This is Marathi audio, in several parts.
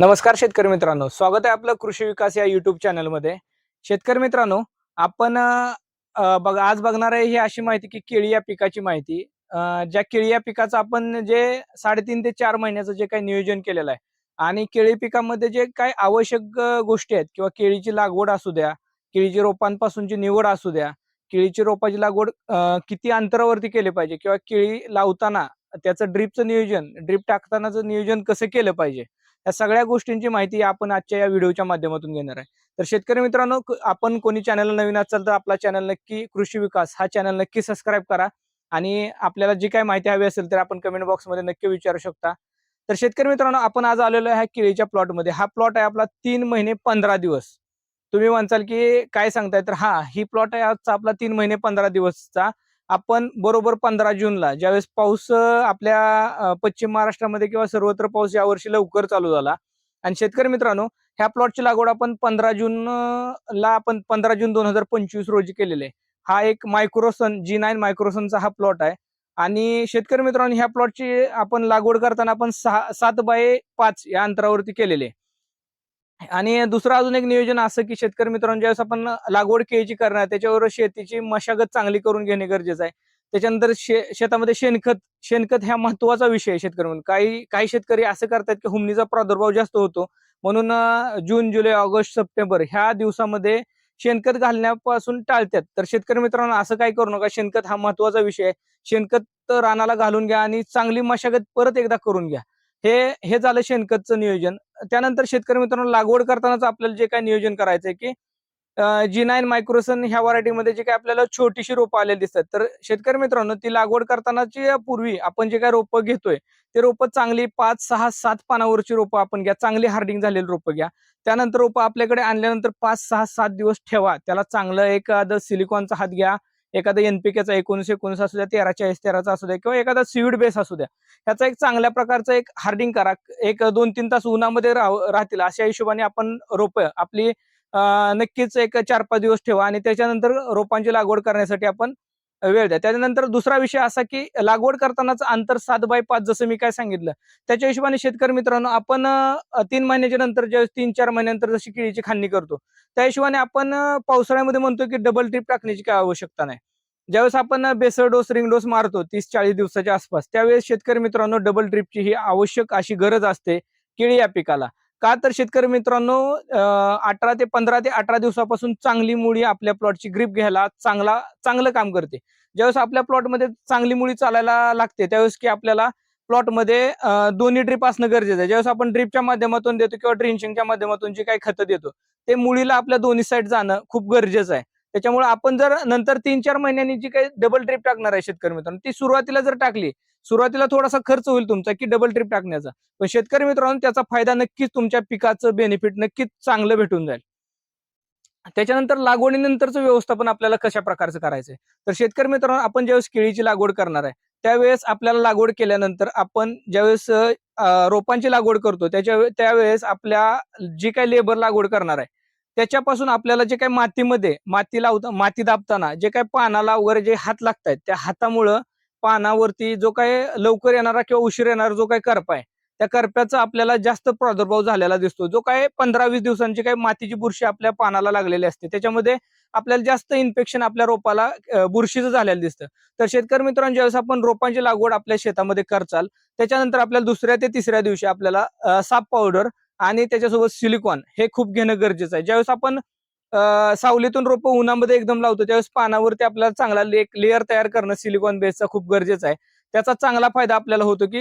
नमस्कार शेतकरी मित्रांनो. स्वागत आहे आपलं कृषी विकास या युट्यूब चॅनलमध्ये शेतकरी मित्रांनो आपण बघ आज बघणार आहे ही अशी माहिती की केळी या पिकाची माहिती. ज्या केळी या पिकाचं आपण जे साडेतीन ते चार महिन्याचं जे काही नियोजन केलेलं आहे आणि केळी पिकामध्ये जे काही आवश्यक गोष्टी आहेत किंवा केळीची लागवड असू द्या केळीची रोपांपासूनची निवड असू द्या केळीची रोपाची लागवड किती अंतरावरती केली पाहिजे किंवा केळी लावताना त्याचं ड्रीपचं नियोजन ड्रीप टाकतानाचं नियोजन कसं केलं पाहिजे या सगळ्या गोष्टींची माहिती आपण आजच्या या व्हिडिओच्या माध्यमातून घेणार आहे. तर शेतकरी मित्रांनो आपण कोणी चॅनल नवीन असाल तर आपला चॅनल नक्की कृषी विकास हा चॅनल नक्की सबस्क्राईब करा. आणि आपल्याला जी काही माहिती हवी असेल तर आपण कमेंट बॉक्समध्ये नक्की विचारू शकता. तर शेतकरी मित्रांनो आपण आज आलेलो आहे केळीच्या प्लॉटमध्ये हा प्लॉट आहे आपला तीन महिने पंधरा दिवस. तुम्ही म्हणसाल की काय सांगताय? तर हा ही प्लॉट आहे आजचा आपला तीन महिने पंधरा दिवसचा. आपण बरोबर पंधरा जूनला ज्यावेळेस पाऊस आपल्या पश्चिम महाराष्ट्रामध्ये किंवा सर्वत्र पाऊस यावर्षी लवकर चालू झाला. आणि शेतकरी मित्रांनो ह्या प्लॉटची लागवड आपण पंधरा जून ला आपण पंधरा जून दोन हजार पंचवीस रोजी केलेले हा एक मायक्रोसन जी नाईन मायक्रोसनचा हा प्लॉट आहे. आणि शेतकरी मित्रांनो ह्या प्लॉटची आपण लागवड करताना आपण सहा सात बाय पाच या अंतरावरती केलेले आहे. आणि दुसरं अजून एक नियोजन असं की शेतकरी मित्रांनो ज्यावेळेस आपण लागवड केळीची करणार त्याच्यावर शेतीची मशागत चांगली करून घेणे गरजेचं आहे. त्याच्यानंतर शे शेतामध्ये शेणखत शेणखत हा महत्त्वाचा विषय आहे शेतकरी म्हणून. काही काही शेतकरी असं करतात की हुमणीचा प्रादुर्भाव जास्त होतो. म्हणून जून जुलै ऑगस्ट सप्टेंबर ह्या दिवसामध्ये शेणखत घालण्यापासून टाळतात. तर शेतकरी मित्रांनो असं काही करू नका. शेणखत हा महत्त्वाचा विषय आहे. शेणखत रानाला घालून घ्या आणि चांगली मशागत परत एकदा करून घ्या. हे हे झालं शेणखतचं नियोजन. त्यानंतर शेतकरी मित्रांनो लागवड करतानाच आपल्याला जे काय नियोजन करायचंय की जी नाईन मायक्रोसन ह्या व्हरायटीमध्ये जे काय आपल्याला छोटीशी रोपं आलेली दिसतात. तर शेतकरी मित्रांनो ती लागवड करतानाची पूर्वी आपण जे काय रोपं घेतोय ते रोपं चांगली पाच सहा सात पानावरची रोपं आपण घ्या. चांगली हार्डिंग झालेली रोपं घ्या. त्यानंतर रोपं आपल्याकडे आणल्यानंतर पाच सहा सात दिवस ठेवा. त्याला चांगलं एखादं सिलिकॉनचा हात घ्या. एखादा एनपीकेचा एकोणीस एकोणीस असू द्या तेरा चाळीस तेराचा असू द्या किंवा एखादा सीड बेस असू द्या ह्याचा एक चांगल्या प्रकारचा एक हार्डिंग करा. एक दोन तीन तास उन्हामध्ये राह- राहतील अशा हिशोबाने आपण रोप आपली नक्कीच एक चार पाच दिवस ठेवा आणि त्याच्यानंतर रोपांची लागवड करण्यासाठी आपण वेळ द्या. त्याच्यानंतर दुसरा विषय असा की लागवड करतानाच अंतर सात बाय पाच जसं मी काय सांगितलं. त्याच्या हिशोबाने शेतकरी मित्रांनो आपण तीन महिन्याच्या नंतर ज्यावेळेस तीन चार महिन्यानंतर जशी केळीची खांदी करतो त्या हिशोबाने आपण पावसाळ्यामध्ये म्हणतो की डबल ट्रिप टाकण्याची काय आवश्यकता नाही. ज्यावेळेस आपण बेसर डोस रिंग डोस मारतो तीस चाळीस दिवसाच्या आसपास त्यावेळेस शेतकरी मित्रांनो डबल ट्रिपची ही आवश्यक अशी गरज असते केळी या पिकाला. का तर शेतकरी मित्रांनो अठरा ते पंधरा ते अठरा दिवसापासून चांगली मुळी आपल्या प्लॉटची ग्रीप घ्यायला चांगला चांगलं काम करते. ज्यावेळेस आपल्या प्लॉटमध्ये चांगली मुळी चालायला लागते त्यावेळेस की आपल्याला प्लॉटमध्ये दोन्ही ड्रीप असणं गरजेचं आहे. ज्यावेळेस आपण ड्रीपच्या माध्यमातून देतो किंवा ड्रिंचिंगच्या माध्यमातून जे काही खतं देतो ते मुळीला आपल्या दोन्ही साईड जाणं खूप गरजेचं आहे. त्याच्यामुळे आपण जर नंतर तीन चार महिन्यांनी जी काही डबल ट्रिप टाकणार आहे शेतकरी मित्रांनो ती सुरुवातीला जर टाकली सुरुवातीला थोडासा खर्च होईल तुमचा की डबल ट्रिप टाकण्याचा. पण शेतकरी मित्रांनो त्याचा फायदा नक्कीच तुमच्या पिकाचं बेनिफिट नक्कीच चांगलं भेटून जाईल. त्याच्यानंतर लागवडीनंतरचं व्यवस्थापन आपल्याला कशा प्रकारचं करायचंय? तर शेतकरी मित्रांनो आपण ज्यावेळेस केळीची लागवड करणार आहे त्यावेळेस आपल्याला लागवड केल्यानंतर आपण ज्यावेळेस रोपांची लागवड करतो त्याच्या त्यावेळेस आपल्या जी काही लेबर लागवड करणार आहे त्याच्यापासून आपल्याला जे काही मातीमध्ये माती लावता माती दाबताना जे काही पानाला वगैरे जे हात लागतायत त्या हातामुळं पानावरती जो काही लवकर येणारा किंवा उशीर येणारा जो काही करपा आहे त्या करप्याचा आपल्याला जास्त प्रादुर्भाव झालेला दिसतो. जो काय पंधरा वीस दिवसांची काही मातीची बुरशी आपल्या पानाला लागलेली असते त्याच्यामध्ये आपल्याला जास्त इन्फेक्शन आपल्या रोपाला बुरशीचं झालेलं दिसतं. तर शेतकरी मित्रांनो ज्यावेळेस आपण रोपांची लागवड आपल्या शेतामध्ये करचाल त्याच्यानंतर आपल्याला दुसऱ्या ते तिसऱ्या दिवशी आपल्याला साप पावडर आणि त्याच्यासोबत सिलिकॉन हे खूप घेणं गरजेचं आहे. ज्यावेळेस आपण सावलीतून रोपं उन्हामध्ये एकदम लावतो त्यावेळेस पानावरती आपल्याला चांगला लेक लेअर तयार करणं सिलिकॉन बेसचा खूप गरजेचं आहे. त्याचा चांगला फायदा आपल्याला होतो की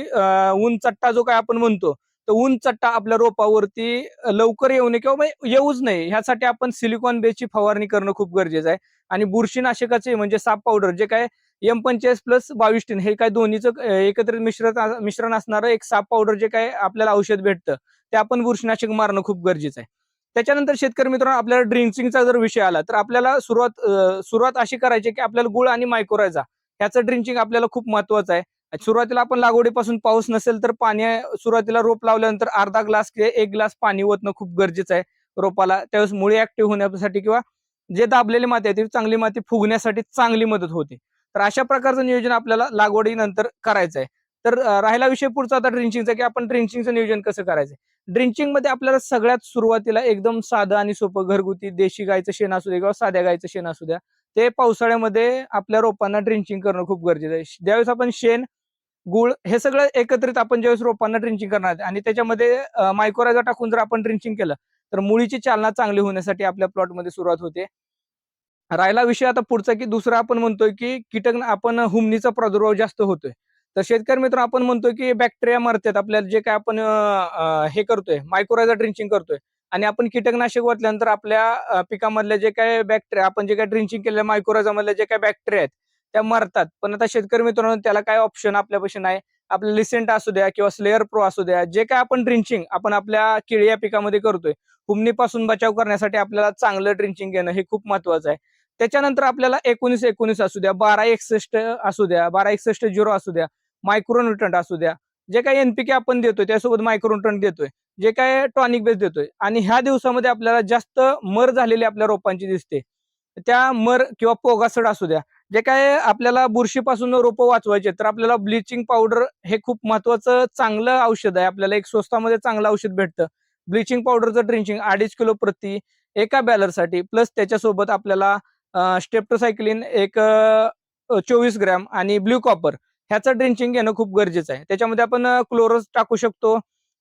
ऊन चट्टा जो काय आपण म्हणतो तर ऊन चट्टा आपल्या रोपावरती लवकर येऊ नये किंवा येऊच नाही ह्यासाठी आपण सिलिकॉन बेसची फवारणी करणं खूप गरजेचं आहे. आणि बुरशीनाशकाचे म्हणजे साप पावडर जे काय एम पंचेस प्लस बावीस टीन हे काय दोन्हीचं एकत्रित मिश्रण मिश्रण असणारं एक साप पावडर जे काय आपल्याला औषध भेटतं ते आपण बुरशीनाशक मारणं खूप गरजेचं आहे. त्याच्यानंतर शेतकरी मित्रांनो आपल्याला ड्रिंचिंगचा जर विषय आला तर आपल्याला सुरुवात सुरुवात अशी करायची की आपल्याला गुळ आणि मायक्रोरायझा ह्याचं ड्रिंचिंग आपल्याला खूप महत्वाचं आहे. सुरुवातीला आपण लागवडीपासून पाऊस नसेल तर पाणी सुरुवातीला रोप लावल्यानंतर अर्धा ग्लास किंवा एक ग्लास पाणी ओतणं खूप गरजेचं आहे रोपाला. त्यावेळेस मुळे ऍक्टिव्ह होण्यासाठी किंवा जे दाबलेली माती आहे ती चांगली माती फुगण्यासाठी चांगली मदत होते. तर अशा प्रकारचं नियोजन आपल्याला लागवडीनंतर करायचं आहे. तर राहिला विषय पुढचा आता ड्रिंचिंगचा की आपण ड्रिंचिंगचं नियोजन कसं करायचं ड्रिंचिंगमध्ये आपल्याला सगळ्यात सुरुवातीला एकदम साधं आणि सोपं घरगुती देशी गायचं शेण असू दे किंवा साध्या गायचं शेण असू द्या ते पावसाळ्यामध्ये आपल्या रोपांना ड्रिंचिंग करणं खूप गरजेचं आहे. ज्यावेळेस आपण शेण गुळ हे सगळं एकत्रित आपण ज्यावेळेस रोपांना ड्रिंचिंग करणार आणि त्याच्यामध्ये मायक्रोरायझा टाकून जर आपण ड्रिंचिंग केलं तर मुळीची चालना चांगली होण्यासाठी आपल्या प्लॉटमध्ये सुरुवात होते. राहिला विषय आता पुढचा की दुसरा आपण म्हणतोय की कीटक आपण हुमणीचा प्रादुर्भाव जास्त होतोय. तर शेतकरी मित्र आपण म्हणतोय की बॅक्टेरिया मरतात आपल्याला जे काय आपण हे करतोय मायक्रोरायझा ड्रिंचिंग करतोय आणि आपण कीटकनाशक वाटल्यानंतर आपल्या पिकामधल्या जे काय बॅक्टेरिया आपण जे काय ड्रिंचिंग केलेल्या मायक्रोरायझामधल्या जे काय बॅक्टेरिया आहेत त्या मरतात. पण आता शेतकरी मित्रांनो त्याला काय ऑप्शन आपल्यापाशी नाही. आपलं लिसेंट असू द्या किंवा स्लेअर प्रो असू द्या जे काय आपण ड्रिंचिंग आपण आपल्या केळी या पिकामध्ये करतोय हुमणीपासून बचाव करण्यासाठी आपल्याला चांगलं ड्रिंचिंग घेणं हे खूप महत्वाचं आहे. त्याच्यानंतर आपल्याला एकोणीस एकोणीस असू द्या बारा एकसष्ट असू द्या बारा एकसष्ट झिरो असू द्या मायक्रोन्युट्रंट असू द्या. जे काही एनपीके आपण देतोय त्यासोबत मायक्रोन्युट्रंट देतोय. जे काय टॉनिक बेस देतोय. आणि ह्या दिवसामध्ये आपल्याला जास्त मर झालेली आपल्या रोपांची दिसते. त्या मर किंवा पोगासड असू द्या. जे काय आपल्याला बुरशीपासून रोपं वाचवायचे तर आपल्याला ब्लिचिंग पावडर हे खूप महत्वाचं चांगलं औषध आहे. आपल्याला एक स्वस्तामध्ये चांगलं औषध भेटतं. ब्लिचिंग पावडरचं ड्रिंचिंग अडीच किलो प्रति एका बॅलरसाठी प्लस त्याच्यासोबत आपल्याला स्टेप्टोसायक्लिन एक चोवीस ग्रॅम आणि ब्ल्यू कॉपर ह्याचं ड्रिंचिंग घेणं खूप गरजेचं आहे. त्याच्यामध्ये आपण क्लोरोस टाकू शकतो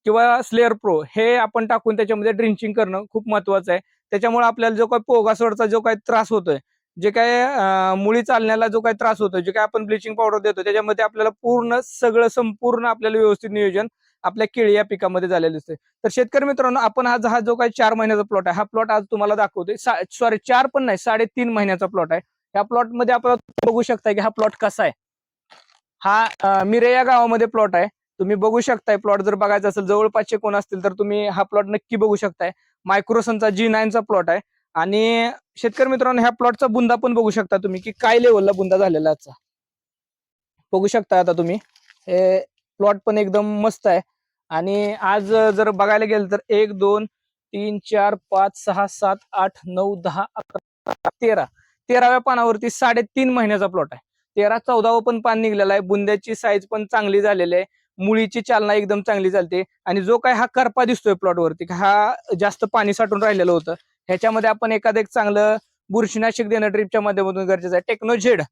किंवा स्लेअर प्रो हे आपण टाकून त्याच्यामध्ये ड्रिंचिंग करणं खूप महत्वाचं आहे. त्याच्यामुळे आपल्याला जो काही पोगासोडचा जो काही त्रास होतोय जे काय मुळी चालण्याला जो काही त्रास होतोय जे काय आपण ब्लिचिंग पावडर देतो त्याच्यामध्ये आपल्याला पूर्ण सगळं संपूर्ण आपल्याला व्यवस्थित नियोजन आपल्या केळी या पिकामध्ये झालेलं असते. तर शेतकरी मित्रांनो आपण आज हा जो काही चार महिन्याचा प्लॉट आहे हा प्लॉट आज तुम्हाला दाखवतोय. सॉरी चार पण नाही साडेतीन महिन्याचा प्लॉट आहे. ह्या प्लॉटमध्ये आपण बघू शकता की हा प्लॉट कसा आहे. हा अं, मिरे या गावामध्ये प्लॉट आहे. तुम्ही बघू शकताय प्लॉट जर बघायचा असेल जवळपासचे कोण असतील तर तुम्ही हा प्लॉट नक्की बघू शकताय. मायक्रोसनचा जी नाईनचा प्लॉट आहे. आणि शेतकरी मित्रांनो ह्या प्लॉटचा बुंदा पण बघू शकता तुम्ही की काय लेवलला बुंदा झालेला आजचा. बघू शकता आता तुम्ही. हे प्लॉट पण एकदम मस्त आहे. आणि आज जर बघायला गेलं तर एक दोन तीन चार पाच सहा सात आठ नऊ दहा अकरा तेरा. तेराव्या पानावरती साडेतीन महिन्याचा प्लॉट आहे. तेरा चौदावं पण पान निघलेलं आहे. बुंद्याची साईज पण चांगली झालेली आहे. मुळीची चालना एकदम चांगली चालते आणि जो काय हा करपा दिसतोय प्लॉटवरती हा जास्त पाणी साठून राहिलेलं होतं. ह्याच्यामध्ये आपण एखादं एक चांगलं बुरशीनाशक देणं ड्रिपच्या माध्यमातून गरजेचं आहे. टेक्नोजेड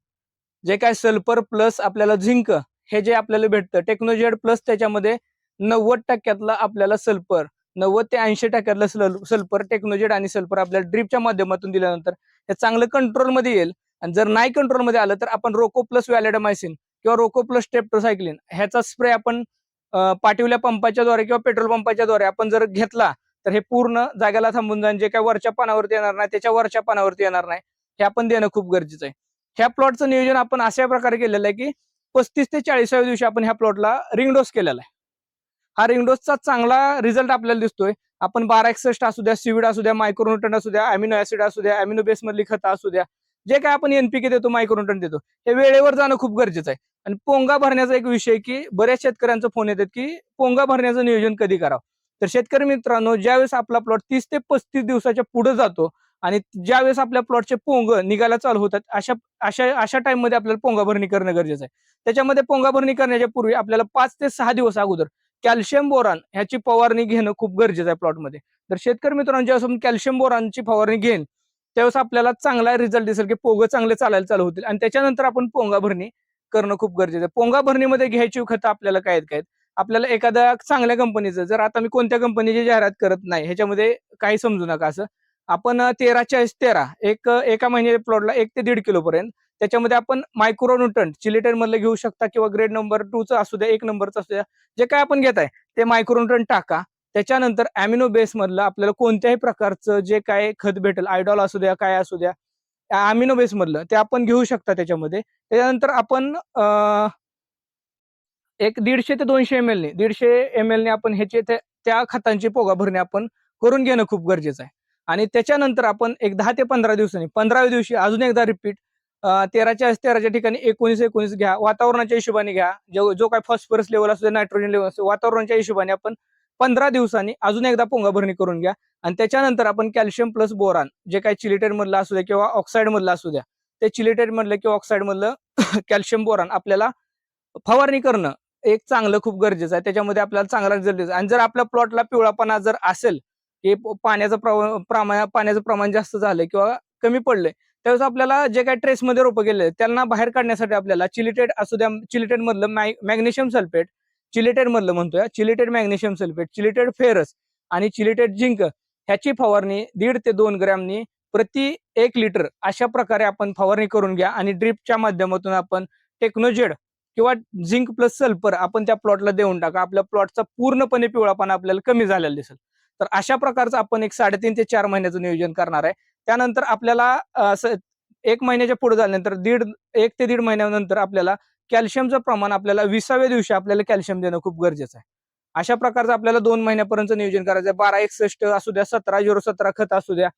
जे काय सल्फर प्लस आपल्याला झिंक हे जे आपल्याला भेटतं टेक्नोजेड प्लस त्याच्यामध्ये नव्वद टक्क्यातला आपल्याला सल्फर नव्वद ते ऐंशी टक्क्यातलं सल्फर टेक्नोजेड आणि सल्फर आपल्याला ड्रीपच्या माध्यमातून दिल्यानंतर हे चांगलं कंट्रोलमध्ये येईल. आणि जर नाही कंट्रोलमध्ये आलं तर आपण रोको प्लस व्हॅलेडमायसिन किंवा रोको प्लस स्टेप्टोसायक्लिन ह्याचा स्प्रे आपण अं, पंपाच्या द्वारे किंवा पेट्रोल पंपाच्या द्वारे आपण जर घेतला तर हे पूर्ण जागेला थांबून जाईल. जे काय वरच्या पानावरती येणार नाही त्याच्या वरच्या पानावरती येणार नाही हे आपण देणं खूप गरजेचं आहे. ह्या प्लॉटचं नियोजन आपण अशा प्रकारे केलेलं आहे की पस्तीस ते चाळीसाव्या दिवशी आपण ह्या प्लॉटला रिंग डोस केलेला आहे. हा रिंगडोसचा चांगला रिझल्ट आपल्याला दिसतोय. आपण बारा एकसष्ट असू द्या सिविड असू द्या मायक्रोन्युटन असू द्या अमिनो ऍसिड असू द्या अमिनो बेस मधली खतं असू द्या जे काय आपण एनपीके देतो मायक्रोन्युटन देतो हे वेळेवर जाणं खूप गरजेचं आहे. आणि पोंगा भरण्याचा एक विषय की बऱ्याच शेतकऱ्यांचा फोन येतात की पोंगा भरण्याचं नियोजन कधी करावं? तर शेतकरी मित्रांनो ज्यावेळेस आपला प्लॉट तीस ते पस्तीस दिवसाच्या पुढे जातो आणि ज्यावेळेस आपल्या प्लॉटचे पोंग निघायला चालू होतात अशा अशा अशा टाइममध्ये आपल्याला पोंगा भरणी करणं गरजेचं आहे. त्याच्यामध्ये पोंगा भरणी करण्याच्या पूर्वी आपल्याला पाच ते सहा दिवस अगोदर कॅल्शियम बोरान ह्याची फवारणी घेणं खूप गरजेचं आहे प्लॉटमध्ये तर शेतकरी मित्रांनो ज्यावेळेस आपण कॅल्शियम बोरानची फवारणी घेईन त्यावेळेस आपल्याला चांगला रिझल्ट दिसेल की पोगं चांगले चालायला चालू होतील आणि त्याच्यानंतर आपण पोंगा भरणी करणं खूप गरजेचं आहे. पोंगा भरणीमध्ये घ्यायची खतं आपल्याला काय आहेत काय आहेत? आपल्याला एखाद्या चांगल्या कंपनीचं जर आता मी कोणत्या कंपनीची जाहिरात करत नाही ह्याच्यामध्ये काही समजू नका असं. आपण तेरा चाळीस तेरा एक एका महिन्याच्या प्लॉटला एक ते दीड किलोपर्यंत त्याच्यामध्ये आपण मायक्रोन्युटन चिलिटेन मधलं घेऊ शकता किंवा ग्रेड नंबर टूचं असू द्या एक नंबरचं असू द्या जे काय आपण घेत आहे ते मायक्रोन्युटन टाका. त्याच्यानंतर अॅमिनो बेस मधलं आपल्याला कोणत्याही प्रकारचं जे काय खत भेटेल आयडॉल असू द्या काय असू द्या अमिनो बेस मधलं ते आपण घेऊ शकता त्याच्यामध्ये. त्याच्यानंतर आपण एक दीडशे ते दोनशे एम एलने दीडशे एम एलने आपण ह्याचे त्या- त्या खतांची पोगा भरणे आपण करून घेणं खूप गरजेचं आहे. आणि त्याच्यानंतर आपण एक दहा ते पंधरा दिवसांनी पंधराव्या दिवशी अजून एकदा रिपीट तेराच्या तेराच्या ठिकाणी एकोणीस एकोणीस घ्या. वातावरणाच्या हिशोबाने घ्या. जो जो काय फॉस्फरस लेवल असू दे नायट्रोजन लेवल असू वातावरणाच्या हिशोबाने आपण पंधरा दिवसांनी अजून एकदा पोंगा भरणी करून घ्या. आणि त्याच्यानंतर आपण कॅल्शियम प्लस बोरान जे काही चिलिटेड मधलं असू द्या किंवा ऑक्साईड मधलं असू द्या ते चिलिटेड मधलं किंवा ऑक्साईड मधलं कॅल्शियम बोरान आपल्याला फवारणी करणं एक चांगलं खूप गरजेचं आहे. त्याच्यामध्ये आपल्याला चांगला रिझल्ट आणि जर आपल्या प्लॉटला पिवळापणा जर असेल की पाण्याचं प्रमाण पाण्याचं प्रमाण जास्त झालं किंवा कमी पडलंय त्यावेळेस आपल्याला जे काही ट्रेसमध्ये रोपं गेले त्यांना बाहेर काढण्यासाठी आपल्याला चिलिटेड असू द्या चिलिटेड मधलं मॅग्नेशियम सल्फेट चिलिटेड मधलं म्हणतोय chelated magnesium sulphate chelated ferrous आणि चिलिटेड झिंक ह्याची फवारणी दीड ते दोन ग्रॅमनी प्रति एक लिटर अशा प्रकारे आपण फवारणी करून घ्या आणि ड्रिपच्या माध्यमातून आपण टेक्नोजेड किंवा झिंक प्लस सल्फर आपण त्या प्लॉटला देऊन टाका. आपल्या प्लॉटचा पूर्णपणे पिवळापणा आपल्याला कमी झालेला दिसेल. तर अशा प्रकारचं आपण एक साडेतीन ते चार महिन्याचं नियोजन करणार आहे. त्यानंतर आपल्याला एक महिन्याच्या पुढे झाल्यानंतर दीड एक ते दीड महिन्यानंतर आपल्याला कॅल्शियमचं प्रमाण आपल्याला विसाव्या दिवशी आपल्याला कॅल्शियम देणं खूप गरजेचं आहे. अशा प्रकारचं आपल्याला दोन महिन्यापर्यंत नियोजन करायचं आहे. बारा एकसष्ट असू द्या सतरा झिरो सतरा खत असू द्या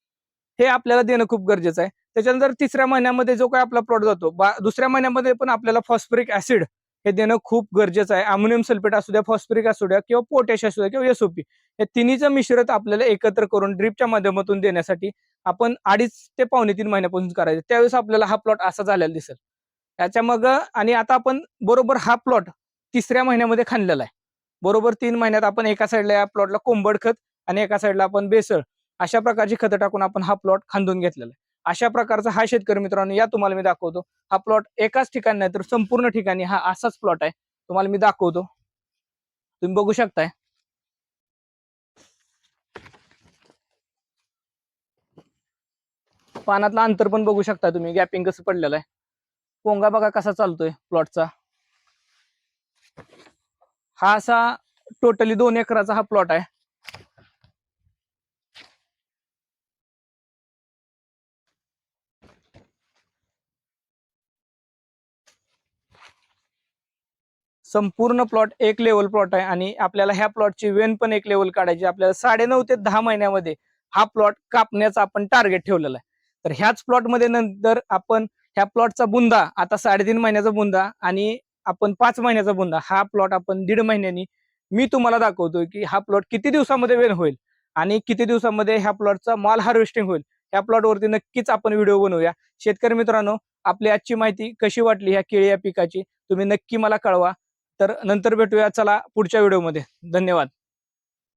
हे आपल्याला देणं खूप गरजेचं आहे. त्याच्यानंतर तिसऱ्या महिन्यामध्ये जो काही आपला प्लॉट जातो दुसऱ्या महिन्यामध्ये पण आपल्याला फॉस्फरिक ऍसिड हे देणं खूप गरजेचं आहे. अमोनियम सल्फेट असू द्या फॉस्फरिक असू द्या किंवा पोटॅश असू द्या किंवा एसओपी हे तिन्हीचं मिश्रित आपल्याला एकत्र करून ड्रिपच्या माध्यमातून देण्यासाठी आपण अडीच ते पावणे तीन महिन्यापासून करायचं. त्यावेळेस आपल्याला हा प्लॉट असा झालेला दिसेल. त्याच्या मग आणि आता आपण बरोबर हा प्लॉट तिसऱ्या महिन्यामध्ये खाणलेला आहे. बरोबर तीन महिन्यात आपण एका साईडला या प्लॉटला कोंबड खत आणि एका साईडला आपण बेसळ अशा प्रकारची खतं टाकून आपण हा प्लॉट खांदून घेतलेला आहे. अशा प्रकारचा हा शेतकरी मित्रांनो या तुम्हाला मी दाखवतो. हा प्लॉट एकाच ठिकाणी नाही तर संपूर्ण ठिकाणी हा असाच प्लॉट आहे. तुम्हाला मी दाखवतो. तुम्ही बघू शकताय. पानातला अंतर पण बघू शकता तुम्ही गॅपिंग कसं पडलेलं आहे. पोंगा बघा कसा चालतोय प्लॉटचा हा असा टोटली दोन एकराचा हा प्लॉट आहे. संपूर्ण प्लॉट एक लेवल प्लॉट आहे आणि आपल्याला ह्या प्लॉटची वेन पण एक लेवल काढायची आपल्याला साडेनऊ ते दहा महिन्यामध्ये हा प्लॉट कापण्याचा आपण टार्गेट ठेवलेला आहे. तर ह्याच प्लॉटमध्ये नंतर आपण ह्या प्लॉटचा बुंदा आता साडेतीन महिन्याचा बुंदा आणि आपण पाच महिन्याचा बुंदा हा प्लॉट आपण दीड महिन्यांनी मी तुम्हाला दाखवतोय की हा प्लॉट किती दिवसामध्ये वेन होईल आणि किती दिवसामध्ये ह्या प्लॉटचा माल हार्वेस्टिंग होईल. ह्या प्लॉटवरती नक्कीच आपण व्हिडिओ बनवूया. शेतकरी मित्रांनो आपली आजची माहिती कशी वाटली ह्या केळी या पिकाची? तुम्ही नक्की मला कळवा. तर नंतर भेटूया. चला पुढच्या व्हिडिओमध्ये. धन्यवाद.